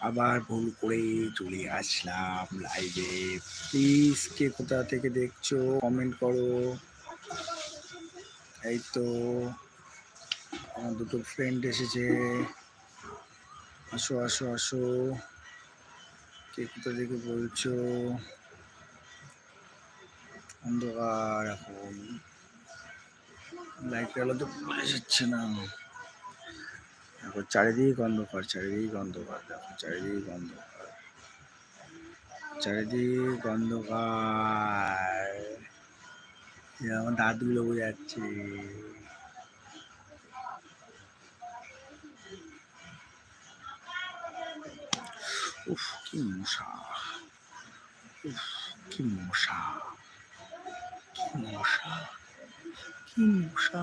আবার ভুল করে চলে আসলাম লাইভে প্লিজ কে কোথা থেকে দেখছ? কমেন্ট করো। এই তো, আমার দুটো ফ্রেন্ড এসেছে। আসো আসো আসো। কে কোথা থেকে বলছো? অন্ধকার এখন। লাইটের আলো তো যাচ্ছে না। এখন চারিদিক অন্ধকার চারিদিক অন্ধকার দেখো চারিদিক অন্ধকার চারিদিক অন্ধকার আমার দাঁতগুলো বোঝা যাচ্ছে উফ, কি মশা। উফ, কি মশা। কি মশা কি মশা।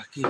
aquí.